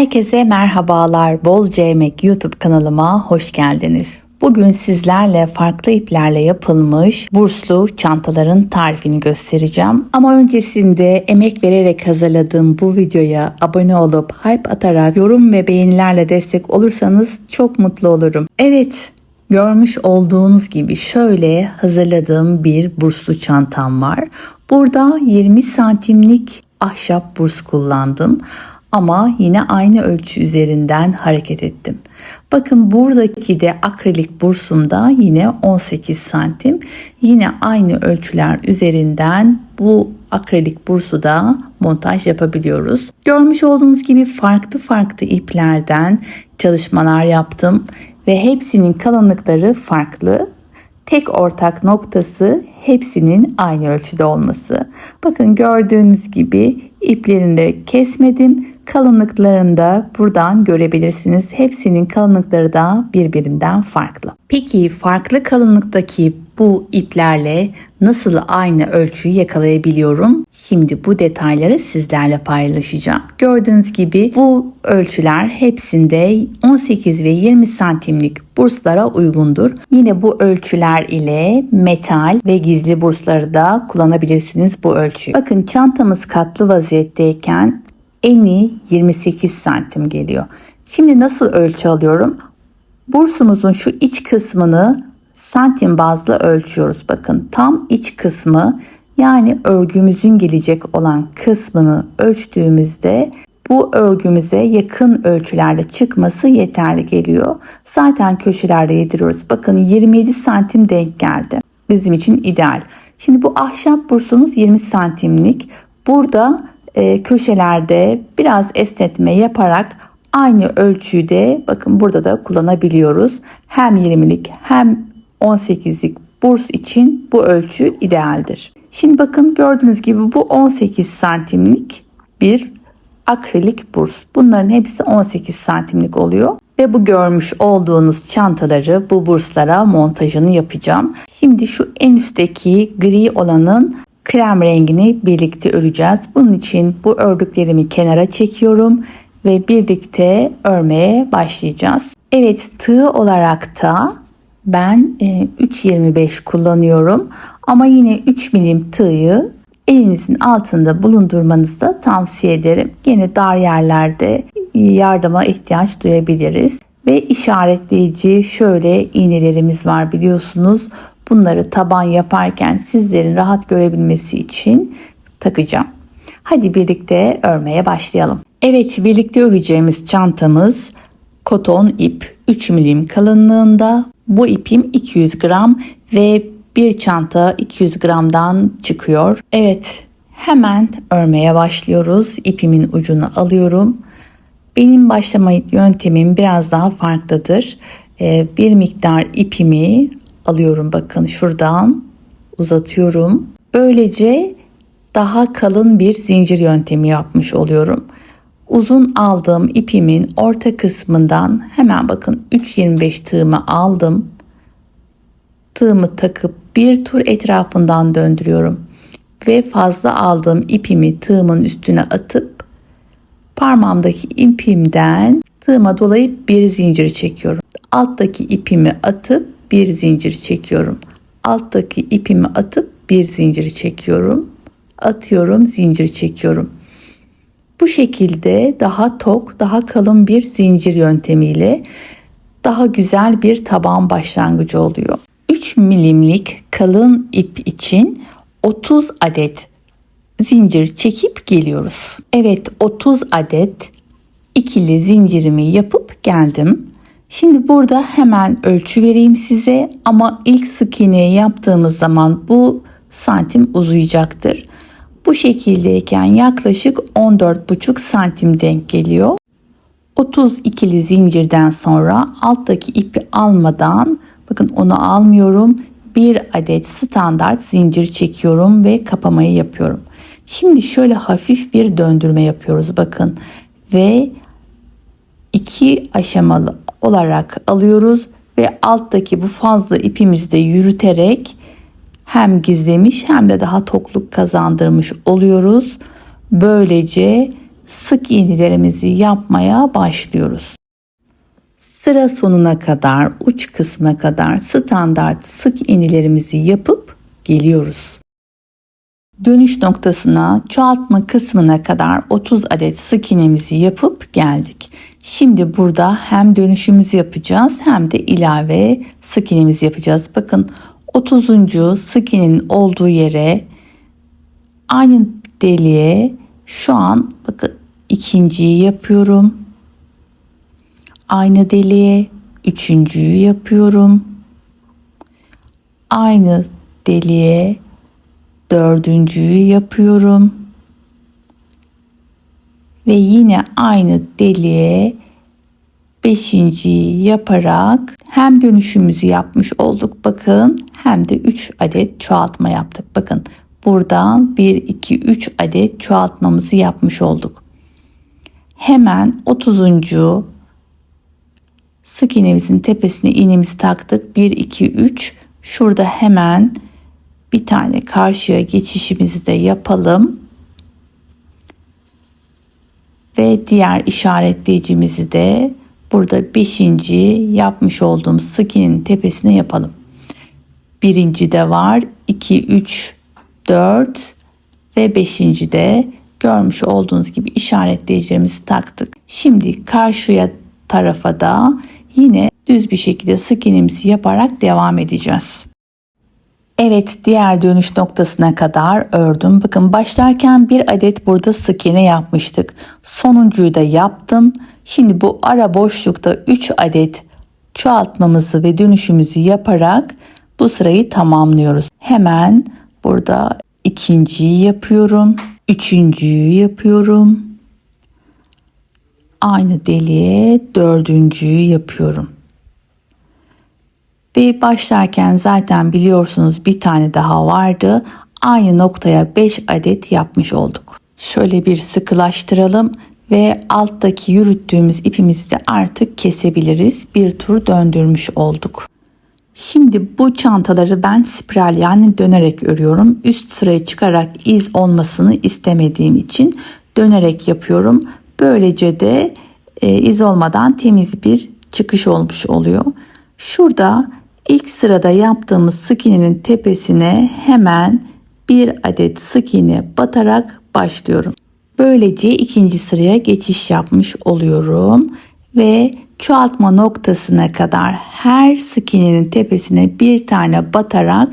Herkese merhabalar. Bol Yemek YouTube kanalıma hoş geldiniz. Bugün sizlerle farklı iplerle yapılmış burslu çantaların tarifini göstereceğim. Ama öncesinde emek vererek hazırladığım bu videoya abone olup hype atarak yorum ve beğenilerle destek olursanız çok mutlu olurum. Evet, Görmüş olduğunuz gibi şöyle hazırladığım bir burslu çantam var. Burada 20 santimlik ahşap burs kullandım ama yine aynı ölçü üzerinden hareket ettim. Bakın buradaki de akrilik bursumda yine 18 santim. Yine aynı ölçüler üzerinden bu akrilik bursu da montaj yapabiliyoruz. Görmüş olduğunuz gibi farklı farklı iplerden çalışmalar yaptım ve hepsinin kalınlıkları farklı. Tek ortak noktası hepsinin aynı ölçüde olması. Bakın gördüğünüz gibi iplerini kesmedim. Kalınlıklarını da buradan görebilirsiniz. Hepsinin kalınlıkları da birbirinden farklı. Peki farklı kalınlıktaki bu iplerle nasıl aynı ölçüyü yakalayabiliyorum? Şimdi bu detayları sizlerle paylaşacağım. Gördüğünüz gibi bu ölçüler hepsinde 18 ve 20 santimlik burslara uygundur. Yine bu ölçüler ile metal ve gizli bursları da kullanabilirsiniz bu ölçüyü. Bakın çantamız katlı vaziyetteyken eni 28 santim geliyor. Şimdi nasıl ölçü alıyorum? Bursumuzun şu iç kısmını santim bazlı ölçüyoruz. Bakın tam iç kısmı yani örgümüzün gelecek olan kısmını ölçtüğümüzde bu örgümüze yakın ölçülerde çıkması yeterli geliyor. Zaten köşelerde yediriyoruz. Bakın 27 santim denk geldi. Bizim için ideal. Şimdi bu ahşap bursumuz 20 santimlik. Burada e, köşelerde biraz esnetme yaparak aynı ölçüyü de bakın burada da kullanabiliyoruz. Hem 20'lik hem 18'lik burs için bu ölçü idealdir. Şimdi bakın gördüğünüz gibi bu 18 santimlik bir akrilik burs. Bunların hepsi 18 santimlik oluyor. Ve bu görmüş olduğunuz çantaları bu burslara montajını yapacağım. Şimdi şu en üstteki gri olanın krem rengini birlikte öreceğiz. Bunun için bu ördüklerimi kenara çekiyorum ve birlikte örmeye başlayacağız. Evet tığ olarak da ben 3.25 e, kullanıyorum ama yine 3 milim tığı elinizin altında bulundurmanızı da tavsiye ederim. Yine dar yerlerde yardıma ihtiyaç duyabiliriz. Ve işaretleyici şöyle iğnelerimiz var biliyorsunuz. Bunları taban yaparken sizlerin rahat görebilmesi için takacağım. Hadi birlikte örmeye başlayalım. Evet birlikte öreceğimiz çantamız koton ip 3 milim kalınlığında. Bu ipim 200 gram ve bir çanta 200 gramdan çıkıyor. Evet hemen örmeye başlıyoruz. İpimin ucunu alıyorum. Benim başlama yöntemim biraz daha farklıdır. Ee, bir miktar ipimi alıyorum bakın şuradan uzatıyorum. Böylece daha kalın bir zincir yöntemi yapmış oluyorum. Uzun aldığım ipimin orta kısmından hemen bakın 3.25 tığımı aldım. Tığımı takıp bir tur etrafından döndürüyorum ve fazla aldığım ipimi tığımın üstüne atıp parmağımdaki ipimden tığıma dolayıp bir zincir çekiyorum. Alttaki ipimi atıp bir zincir çekiyorum. Alttaki ipimi atıp bir zincir çekiyorum. Atıyorum, zincir çekiyorum. Bu şekilde daha tok, daha kalın bir zincir yöntemiyle daha güzel bir taban başlangıcı oluyor. 3 milimlik kalın ip için 30 adet zincir çekip geliyoruz. Evet 30 adet ikili zincirimi yapıp geldim. Şimdi burada hemen ölçü vereyim size ama ilk sık iğneyi yaptığımız zaman bu santim uzayacaktır. Bu şekildeyken yaklaşık 14,5 santim denk geliyor. 30 ikili zincirden sonra alttaki ipi almadan bakın onu almıyorum. Bir adet standart zincir çekiyorum ve kapamayı yapıyorum. Şimdi şöyle hafif bir döndürme yapıyoruz bakın ve iki aşamalı olarak alıyoruz ve alttaki bu fazla ipimizi de yürüterek hem gizlemiş hem de daha tokluk kazandırmış oluyoruz. Böylece sık iğnelerimizi yapmaya başlıyoruz. Sıra sonuna kadar uç kısma kadar standart sık iğnelerimizi yapıp geliyoruz. Dönüş noktasına çoğaltma kısmına kadar 30 adet sık iğnemizi yapıp geldik. Şimdi burada hem dönüşümüzü yapacağız hem de ilave sık iğnemizi yapacağız. Bakın 30. sık iğnenin olduğu yere aynı deliğe şu an bakın ikinciyi yapıyorum. Aynı deliğe üçüncüyü yapıyorum. Aynı deliğe dördüncüyü yapıyorum. Ve yine aynı deliğe beşinciyi yaparak hem dönüşümüzü yapmış olduk bakın hem de 3 adet çoğaltma yaptık. Bakın buradan 1 2 3 adet çoğaltmamızı yapmış olduk. Hemen 30. sık iğnemizin tepesine iğnemizi taktık. 1 2 3 şurada hemen bir tane karşıya geçişimizi de yapalım. Ve diğer işaretleyicimizi de burada 5. yapmış olduğum sık iğnenin tepesine yapalım. Birinci de var. 2, 3, 4 ve 5. de görmüş olduğunuz gibi işaretleyicilerimizi taktık. Şimdi karşıya tarafa da yine düz bir şekilde sık iğnemizi yaparak devam edeceğiz. Evet diğer dönüş noktasına kadar ördüm. Bakın başlarken bir adet burada sık iğne yapmıştık. Sonuncuyu da yaptım. Şimdi bu ara boşlukta 3 adet çoğaltmamızı ve dönüşümüzü yaparak bu sırayı tamamlıyoruz. Hemen burada ikinciyi yapıyorum. Üçüncüyü yapıyorum. Aynı deliğe dördüncüyü yapıyorum. Ve başlarken zaten biliyorsunuz bir tane daha vardı. Aynı noktaya 5 adet yapmış olduk. Şöyle bir sıkılaştıralım ve alttaki yürüttüğümüz ipimizi de artık kesebiliriz. Bir tur döndürmüş olduk. Şimdi bu çantaları ben spiral yani dönerek örüyorum. Üst sıraya çıkarak iz olmasını istemediğim için dönerek yapıyorum. Böylece de e, iz olmadan temiz bir çıkış olmuş oluyor. Şurada ilk sırada yaptığımız sık iğnenin tepesine hemen bir adet sık iğne batarak başlıyorum. Böylece ikinci sıraya geçiş yapmış oluyorum ve çoğaltma noktasına kadar her sık iğnenin tepesine bir tane batarak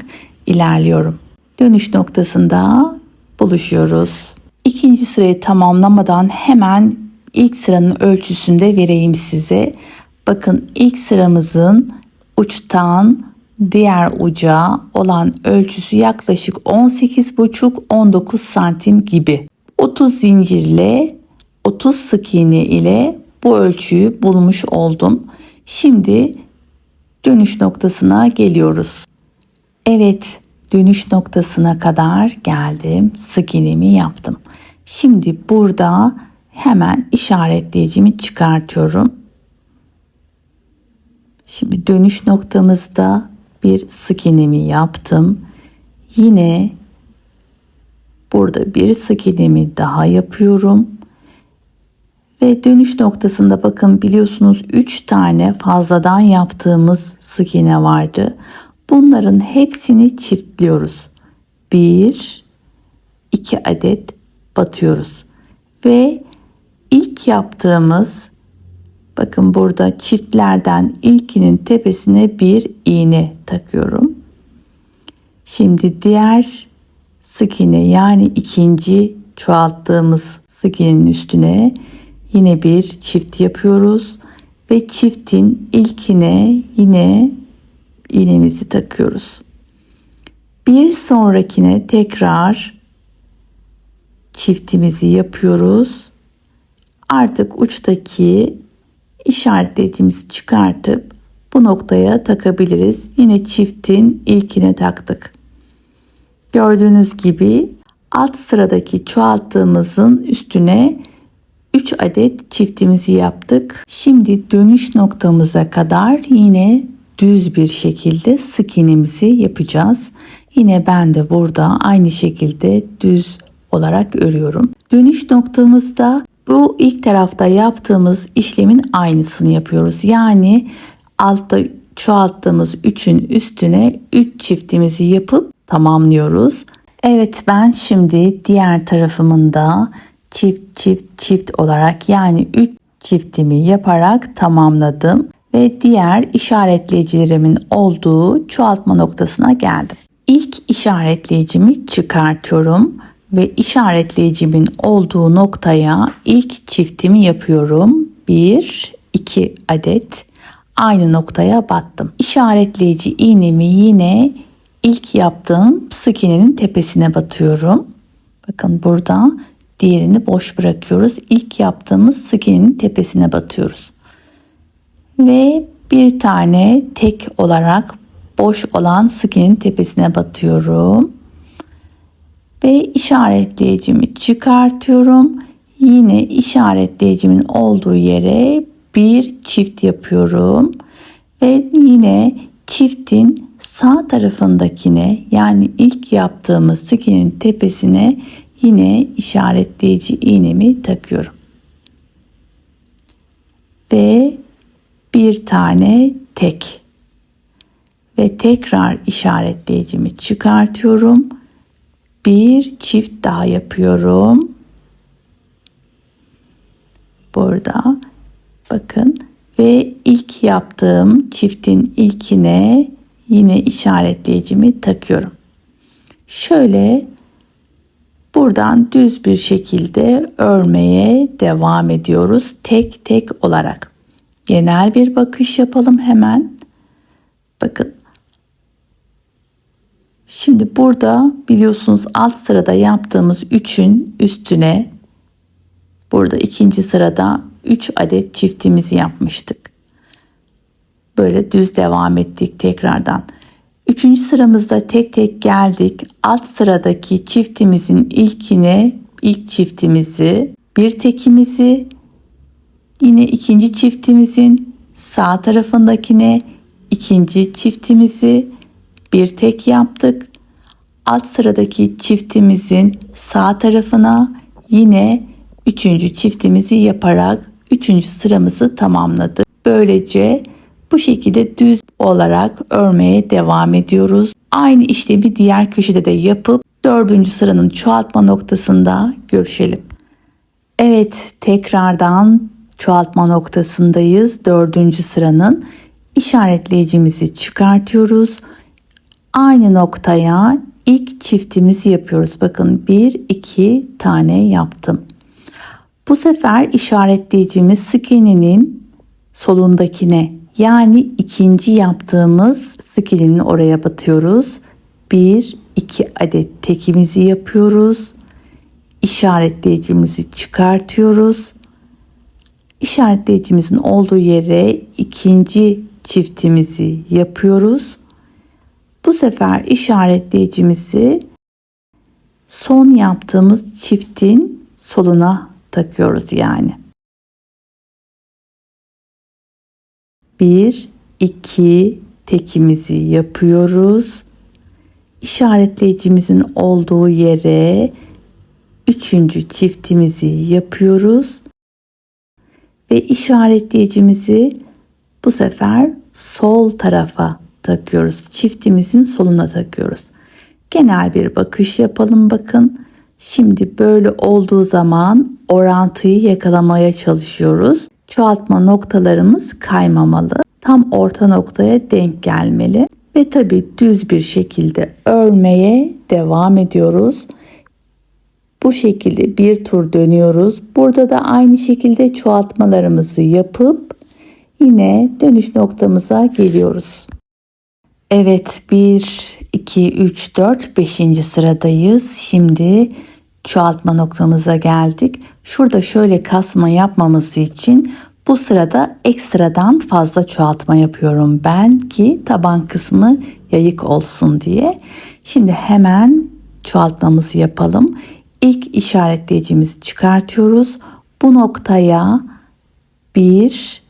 ilerliyorum. Dönüş noktasında buluşuyoruz. İkinci sırayı tamamlamadan hemen ilk sıranın ölçüsünü de vereyim size. Bakın ilk sıramızın uçtan diğer uca olan ölçüsü yaklaşık 18,5-19 santim gibi. 30 zincirle 30 sık iğne ile bu ölçüyü bulmuş oldum. Şimdi dönüş noktasına geliyoruz. Evet, dönüş noktasına kadar geldim. Sık iğnemi yaptım. Şimdi burada hemen işaretleyicimi çıkartıyorum. Şimdi dönüş noktamızda bir sık iğnemi yaptım. Yine burada bir sık iğnemi daha yapıyorum. Ve dönüş noktasında bakın biliyorsunuz 3 tane fazladan yaptığımız sık iğne vardı. Bunların hepsini çiftliyoruz. 1 2 adet batıyoruz. Ve ilk yaptığımız bakın burada çiftlerden ilkinin tepesine bir iğne takıyorum. Şimdi diğer sık iğne yani ikinci çoğalttığımız sık iğnenin üstüne Yine bir çift yapıyoruz ve çiftin ilkine yine iğnemizi takıyoruz. Bir sonrakine tekrar çiftimizi yapıyoruz. Artık uçtaki işaretleyicimizi çıkartıp bu noktaya takabiliriz. Yine çiftin ilkine taktık. Gördüğünüz gibi alt sıradaki çoğalttığımızın üstüne 3 adet çiftimizi yaptık. Şimdi dönüş noktamıza kadar yine düz bir şekilde sık iğnemizi yapacağız. Yine ben de burada aynı şekilde düz olarak örüyorum. Dönüş noktamızda Bu ilk tarafta yaptığımız işlemin aynısını yapıyoruz. Yani altta çoğalttığımız 3'ün üstüne 3 çiftimizi yapıp tamamlıyoruz. Evet ben şimdi diğer tarafımın da çift çift çift olarak yani 3 çiftimi yaparak tamamladım ve diğer işaretleyicilerimin olduğu çoğaltma noktasına geldim. İlk işaretleyicimi çıkartıyorum ve işaretleyicimin olduğu noktaya ilk çiftimi yapıyorum. 1 2 adet aynı noktaya battım. İşaretleyici iğnemi yine ilk yaptığım sık iğnenin tepesine batıyorum. Bakın burada diğerini boş bırakıyoruz. İlk yaptığımız sık iğnenin tepesine batıyoruz. Ve bir tane tek olarak boş olan sık iğnenin tepesine batıyorum. Ve işaretleyicimi çıkartıyorum. Yine işaretleyicimin olduğu yere bir çift yapıyorum. Ve yine çiftin sağ tarafındakine yani ilk yaptığımız sık iğnenin tepesine yine işaretleyici iğnemi takıyorum. Ve bir tane tek ve tekrar işaretleyicimi çıkartıyorum. Bir çift daha yapıyorum. Burada bakın ve ilk yaptığım çiftin ilkine yine işaretleyicimi takıyorum. Şöyle buradan düz bir şekilde örmeye devam ediyoruz tek tek olarak. Genel bir bakış yapalım hemen. Bakın. Şimdi burada biliyorsunuz alt sırada yaptığımız 3'ün üstüne burada ikinci sırada 3 adet çiftimizi yapmıştık. Böyle düz devam ettik tekrardan. Üçüncü sıramızda tek tek geldik. Alt sıradaki çiftimizin ilkine ilk çiftimizi, bir tekimizi, yine ikinci çiftimizin sağ tarafındakine ikinci çiftimizi bir tek yaptık. Alt sıradaki çiftimizin sağ tarafına yine üçüncü çiftimizi yaparak üçüncü sıramızı tamamladık. Böylece bu şekilde düz olarak örmeye devam ediyoruz. Aynı işlemi diğer köşede de yapıp dördüncü sıranın çoğaltma noktasında görüşelim. Evet tekrardan çoğaltma noktasındayız. Dördüncü sıranın işaretleyicimizi çıkartıyoruz. Aynı noktaya ilk çiftimizi yapıyoruz. Bakın bir iki tane yaptım. Bu sefer işaretleyicimiz sık iğnenin solundakine yani ikinci yaptığımız sık iğnenin oraya batıyoruz. Bir iki adet tekimizi yapıyoruz. İşaretleyicimizi çıkartıyoruz. İşaretleyicimizin olduğu yere ikinci çiftimizi yapıyoruz. Bu sefer işaretleyicimizi son yaptığımız çiftin soluna takıyoruz yani. 1 2 tekimizi yapıyoruz. İşaretleyicimizin olduğu yere üçüncü çiftimizi yapıyoruz. Ve işaretleyicimizi bu sefer sol tarafa takıyoruz. Çiftimizin soluna takıyoruz. Genel bir bakış yapalım bakın. Şimdi böyle olduğu zaman orantıyı yakalamaya çalışıyoruz. Çoğaltma noktalarımız kaymamalı. Tam orta noktaya denk gelmeli. Ve tabi düz bir şekilde örmeye devam ediyoruz. Bu şekilde bir tur dönüyoruz. Burada da aynı şekilde çoğaltmalarımızı yapıp yine dönüş noktamıza geliyoruz. Evet 1, 2, 3, 4, 5. sıradayız. Şimdi çoğaltma noktamıza geldik. Şurada şöyle kasma yapmaması için bu sırada ekstradan fazla çoğaltma yapıyorum ben ki taban kısmı yayık olsun diye. Şimdi hemen çoğaltmamızı yapalım. İlk işaretleyicimizi çıkartıyoruz. Bu noktaya bir,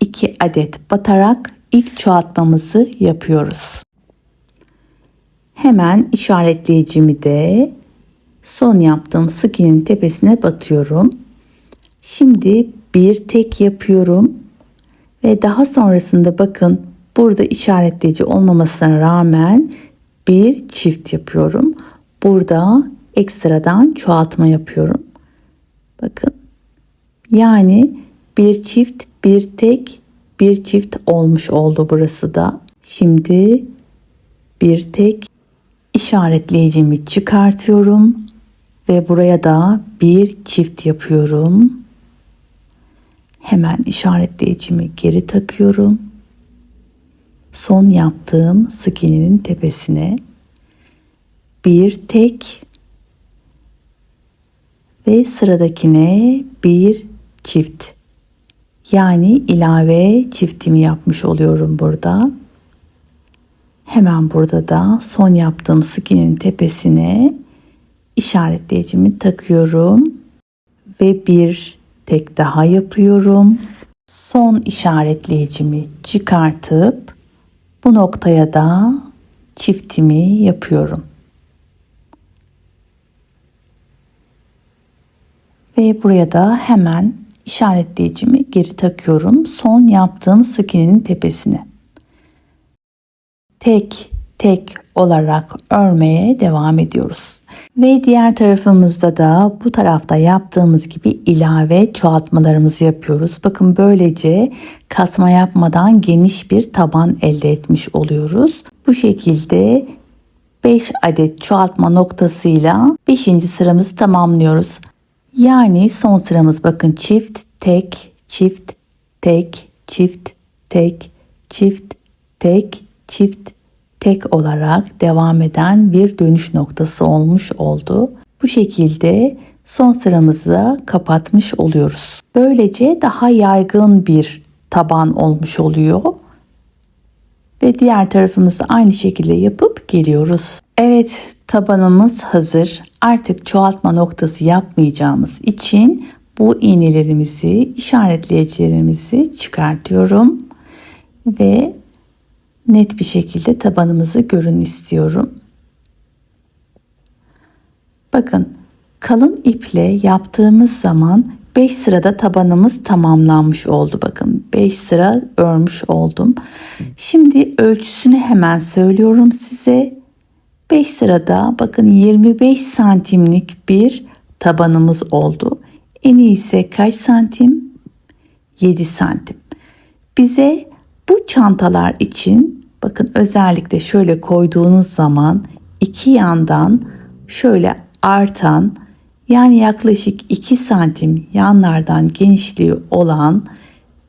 iki adet batarak ilk çoğaltmamızı yapıyoruz. Hemen işaretleyicimi de son yaptığım sık iğnenin tepesine batıyorum. Şimdi bir tek yapıyorum ve daha sonrasında bakın burada işaretleyici olmamasına rağmen bir çift yapıyorum. Burada ekstradan çoğaltma yapıyorum. Bakın. Yani bir çift, bir tek, bir çift olmuş oldu burası da. Şimdi bir tek işaretleyicimi çıkartıyorum ve buraya da bir çift yapıyorum. Hemen işaretleyicimi geri takıyorum. Son yaptığım sık iğnenin tepesine bir tek ve sıradakine bir çift. Yani ilave çiftimi yapmış oluyorum burada. Hemen burada da son yaptığım sık iğnenin tepesine işaretleyicimi takıyorum ve bir tek daha yapıyorum. Son işaretleyicimi çıkartıp bu noktaya da çiftimi yapıyorum. Ve buraya da hemen işaretleyicimi geri takıyorum. Son yaptığım sık iğnenin tepesine. Tek tek olarak örmeye devam ediyoruz. Ve diğer tarafımızda da bu tarafta yaptığımız gibi ilave çoğaltmalarımızı yapıyoruz. Bakın böylece kasma yapmadan geniş bir taban elde etmiş oluyoruz. Bu şekilde 5 adet çoğaltma noktasıyla 5. sıramızı tamamlıyoruz. Yani son sıramız bakın çift, tek, çift, tek, çift, tek, çift, tek, çift, tek olarak devam eden bir dönüş noktası olmuş oldu. Bu şekilde son sıramızı kapatmış oluyoruz. Böylece daha yaygın bir taban olmuş oluyor. Ve diğer tarafımızı aynı şekilde yapıp geliyoruz. Evet tabanımız hazır. Artık çoğaltma noktası yapmayacağımız için bu iğnelerimizi, işaretleyicilerimizi çıkartıyorum ve net bir şekilde tabanımızı görün istiyorum. Bakın kalın iple yaptığımız zaman 5 sırada tabanımız tamamlanmış oldu. Bakın 5 sıra örmüş oldum. Şimdi ölçüsünü hemen söylüyorum size. 5 sırada bakın 25 santimlik bir tabanımız oldu. Eni ise kaç santim? 7 santim. Bize bu çantalar için bakın özellikle şöyle koyduğunuz zaman iki yandan şöyle artan yani yaklaşık 2 santim yanlardan genişliği olan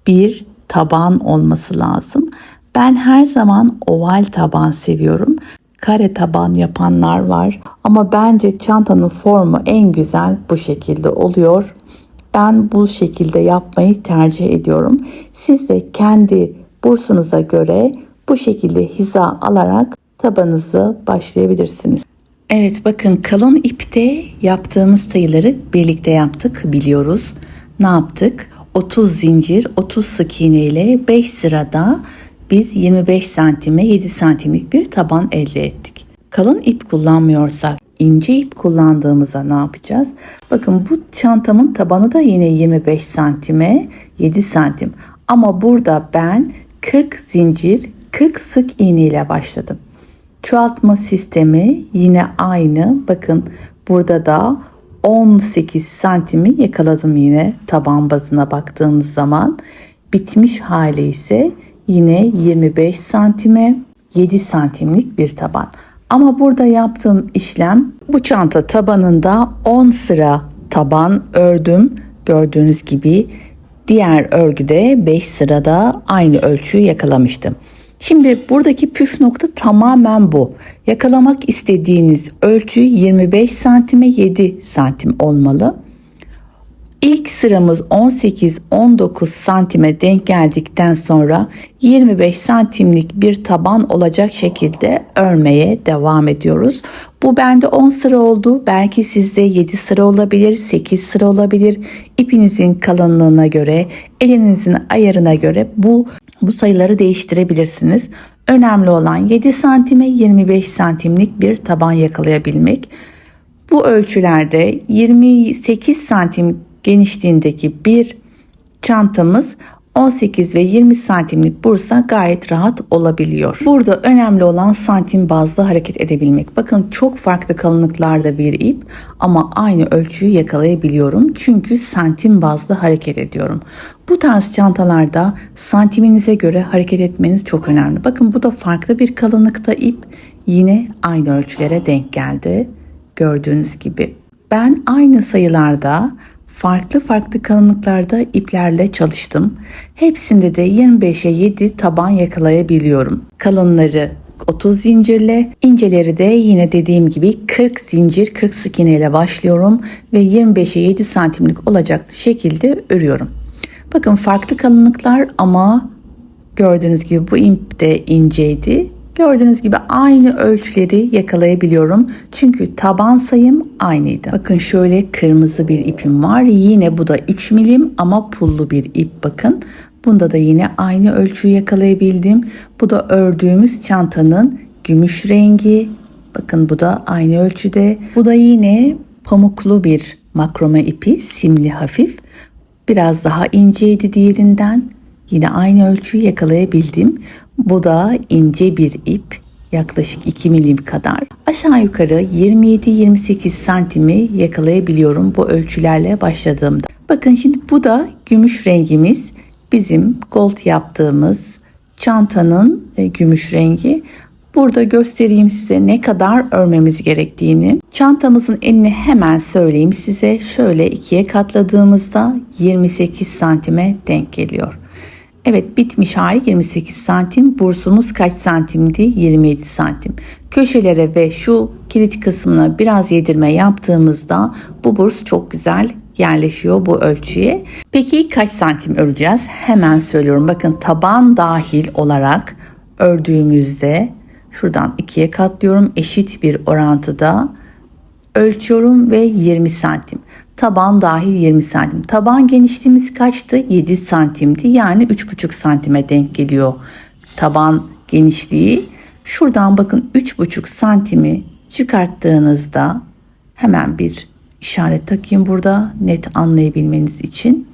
bir taban olması lazım. Ben her zaman oval taban seviyorum. Kare taban yapanlar var ama bence çantanın formu en güzel bu şekilde oluyor. Ben bu şekilde yapmayı tercih ediyorum. Siz de kendi bursunuza göre bu şekilde hiza alarak tabanınızı başlayabilirsiniz. Evet bakın kalın ipte yaptığımız sayıları birlikte yaptık biliyoruz. Ne yaptık? 30 zincir 30 sık iğne ile 5 sırada biz 25 santime 7 santimlik bir taban elde ettik. Kalın ip kullanmıyorsak ince ip kullandığımızda ne yapacağız? Bakın bu çantamın tabanı da yine 25 santime 7 santim. Ama burada ben 40 zincir 40 sık iğne ile başladım. Çoğaltma sistemi yine aynı. Bakın burada da 18 santimi yakaladım yine taban bazına baktığımız zaman. Bitmiş hali ise yine 25 santime 7 santimlik bir taban. Ama burada yaptığım işlem bu çanta tabanında 10 sıra taban ördüm. Gördüğünüz gibi diğer örgüde 5 sırada aynı ölçüyü yakalamıştım. Şimdi buradaki püf nokta tamamen bu. Yakalamak istediğiniz ölçü 25 santime 7 santim olmalı. İlk sıramız 18-19 santime denk geldikten sonra 25 santimlik bir taban olacak şekilde örmeye devam ediyoruz. Bu bende 10 sıra oldu. Belki sizde 7 sıra olabilir, 8 sıra olabilir. İpinizin kalınlığına göre, elinizin ayarına göre bu bu sayıları değiştirebilirsiniz. Önemli olan 7 santime 25 santimlik bir taban yakalayabilmek. Bu ölçülerde 28 santim genişliğindeki bir çantamız 18 ve 20 santimlik bursa gayet rahat olabiliyor. Burada önemli olan santim bazlı hareket edebilmek. Bakın çok farklı kalınlıklarda bir ip ama aynı ölçüyü yakalayabiliyorum. Çünkü santim bazlı hareket ediyorum. Bu tarz çantalarda santiminize göre hareket etmeniz çok önemli. Bakın bu da farklı bir kalınlıkta ip. Yine aynı ölçülere denk geldi. Gördüğünüz gibi. Ben aynı sayılarda farklı farklı kalınlıklarda iplerle çalıştım. Hepsinde de 25'e 7 taban yakalayabiliyorum. Kalınları 30 zincirle, inceleri de yine dediğim gibi 40 zincir 40 sık iğne ile başlıyorum ve 25'e 7 santimlik olacak şekilde örüyorum. Bakın farklı kalınlıklar ama gördüğünüz gibi bu ip de inceydi. Gördüğünüz gibi aynı ölçüleri yakalayabiliyorum. Çünkü taban sayım aynıydı. Bakın şöyle kırmızı bir ipim var. Yine bu da 3 milim ama pullu bir ip bakın. Bunda da yine aynı ölçüyü yakalayabildim. Bu da ördüğümüz çantanın gümüş rengi. Bakın bu da aynı ölçüde. Bu da yine pamuklu bir makrome ipi, simli hafif. Biraz daha inceydi diğerinden. Yine aynı ölçüyü yakalayabildim. Bu da ince bir ip yaklaşık 2 milim kadar. Aşağı yukarı 27-28 santimi yakalayabiliyorum bu ölçülerle başladığımda. Bakın şimdi bu da gümüş rengimiz. Bizim gold yaptığımız çantanın e, gümüş rengi. Burada göstereyim size ne kadar örmemiz gerektiğini. Çantamızın enini hemen söyleyeyim size. Şöyle ikiye katladığımızda 28 santime denk geliyor. Evet bitmiş hali 28 santim. Bursumuz kaç santimdi? 27 santim. Köşelere ve şu kilit kısmına biraz yedirme yaptığımızda bu burs çok güzel yerleşiyor bu ölçüye. Peki kaç santim öreceğiz? Hemen söylüyorum. Bakın taban dahil olarak ördüğümüzde şuradan ikiye katlıyorum. Eşit bir orantıda ölçüyorum ve 20 santim. Taban dahil 20 santim. Taban genişliğimiz kaçtı? 7 santimdi. Yani 3,5 santime denk geliyor taban genişliği. Şuradan bakın 3,5 santimi çıkarttığınızda hemen bir işaret takayım burada net anlayabilmeniz için.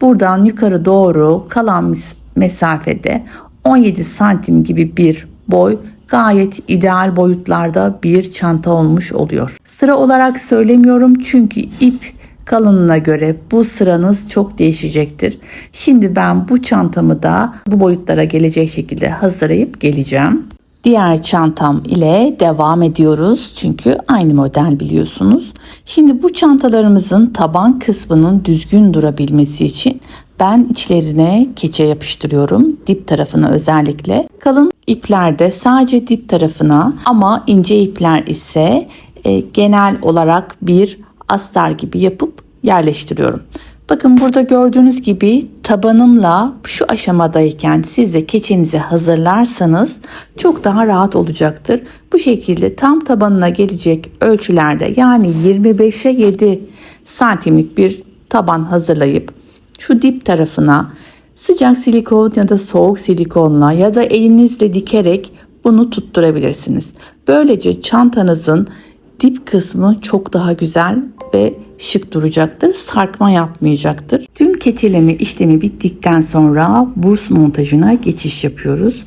Buradan yukarı doğru kalan mesafede 17 santim gibi bir boy gayet ideal boyutlarda bir çanta olmuş oluyor. Sıra olarak söylemiyorum çünkü ip kalınlığına göre bu sıranız çok değişecektir. Şimdi ben bu çantamı da bu boyutlara gelecek şekilde hazırlayıp geleceğim. Diğer çantam ile devam ediyoruz çünkü aynı model biliyorsunuz. Şimdi bu çantalarımızın taban kısmının düzgün durabilmesi için ben içlerine keçe yapıştırıyorum. Dip tarafına özellikle. Kalın iplerde sadece dip tarafına ama ince ipler ise e, genel olarak bir astar gibi yapıp yerleştiriyorum. Bakın burada gördüğünüz gibi tabanımla şu aşamadayken siz de keçenizi hazırlarsanız çok daha rahat olacaktır. Bu şekilde tam tabanına gelecek ölçülerde yani 25'e 7 santimlik bir taban hazırlayıp şu dip tarafına sıcak silikon ya da soğuk silikonla ya da elinizle dikerek bunu tutturabilirsiniz. Böylece çantanızın dip kısmı çok daha güzel ve şık duracaktır. Sarkma yapmayacaktır. Tüm keçeleme işlemi bittikten sonra burs montajına geçiş yapıyoruz.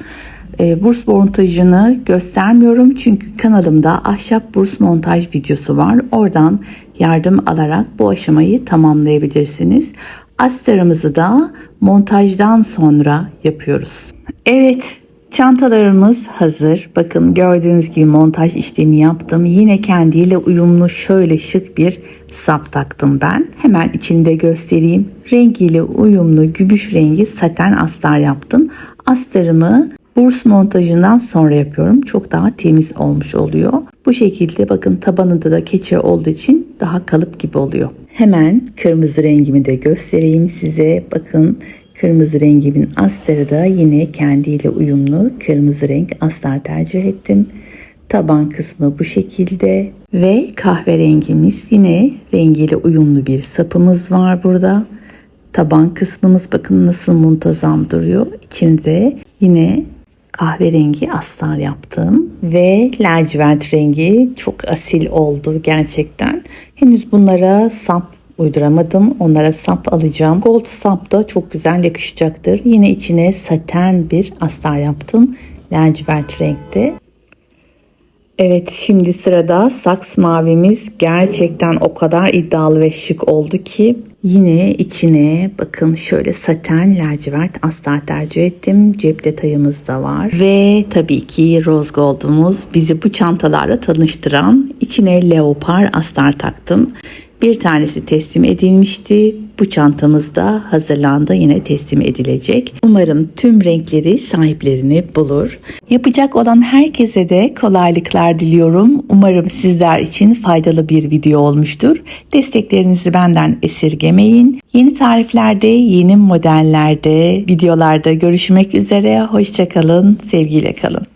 E, burs montajını göstermiyorum çünkü kanalımda ahşap burs montaj videosu var. Oradan yardım alarak bu aşamayı tamamlayabilirsiniz. Astarımızı da montajdan sonra yapıyoruz. Evet Çantalarımız hazır. Bakın gördüğünüz gibi montaj işlemi yaptım. Yine kendiyle uyumlu şöyle şık bir sap taktım ben. Hemen içinde göstereyim. Rengiyle uyumlu gümüş rengi saten astar yaptım. Astarımı burs montajından sonra yapıyorum. Çok daha temiz olmuş oluyor. Bu şekilde bakın tabanında da keçe olduğu için daha kalıp gibi oluyor. Hemen kırmızı rengimi de göstereyim size. Bakın Kırmızı rengimin astarı da yine kendiyle uyumlu kırmızı renk astar tercih ettim. Taban kısmı bu şekilde ve kahverengimiz yine rengiyle uyumlu bir sapımız var burada. Taban kısmımız bakın nasıl muntazam duruyor. İçinde yine kahverengi astar yaptım ve lacivert rengi çok asil oldu gerçekten. Henüz bunlara sap uyduramadım. Onlara sap alacağım. Gold sap da çok güzel yakışacaktır. Yine içine saten bir astar yaptım. Lacivert renkte. Evet şimdi sırada saks mavimiz gerçekten o kadar iddialı ve şık oldu ki yine içine bakın şöyle saten lacivert astar tercih ettim. Cep detayımız da var. Ve tabii ki rose gold'umuz bizi bu çantalarla tanıştıran içine leopar astar taktım. Bir tanesi teslim edilmişti. Bu çantamız da hazırlandı yine teslim edilecek. Umarım tüm renkleri sahiplerini bulur. Yapacak olan herkese de kolaylıklar diliyorum. Umarım sizler için faydalı bir video olmuştur. Desteklerinizi benden esirgemeyin. Yeni tariflerde, yeni modellerde, videolarda görüşmek üzere. Hoşçakalın, sevgiyle kalın.